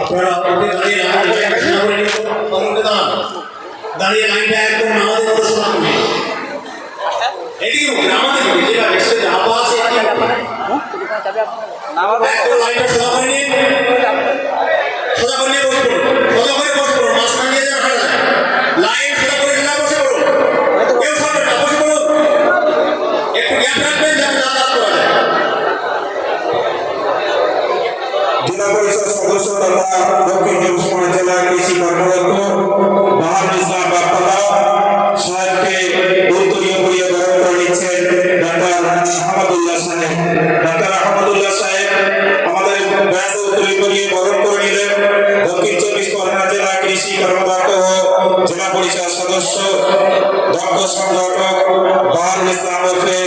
আপনারা দাঁড়িয়ে। দাঁড়ান। দাঁড়িয়ে লাইনটা একদম আমাদের করবে যেটা লাইনটা জেলা পরিষদ সদস্য তথা দক্ষিণ চব্বিশ পরগনা জেলা কৃষি কর্মরত বাহাদুর ইসলাম বাপ্পাদা সাহেবকে উত্তরীয় করিয়ে গ্রহণ করে নিচ্ছেন ডাক্তার আহমদুল্লাহ সাহেব ডাক্তার আহমদুল্লাহ সাহেব আমাদের ব্যাস উত্তরীয় করিয়ে গ্রহণ করে নিলেন দক্ষিণ চব্বিশ পরগনা জেলা কৃষি কর্মদক্ষ ও জেলা পরিষদ সদস্য দক্ষ সংগঠক বাহাদুর ইসলাম ওরফে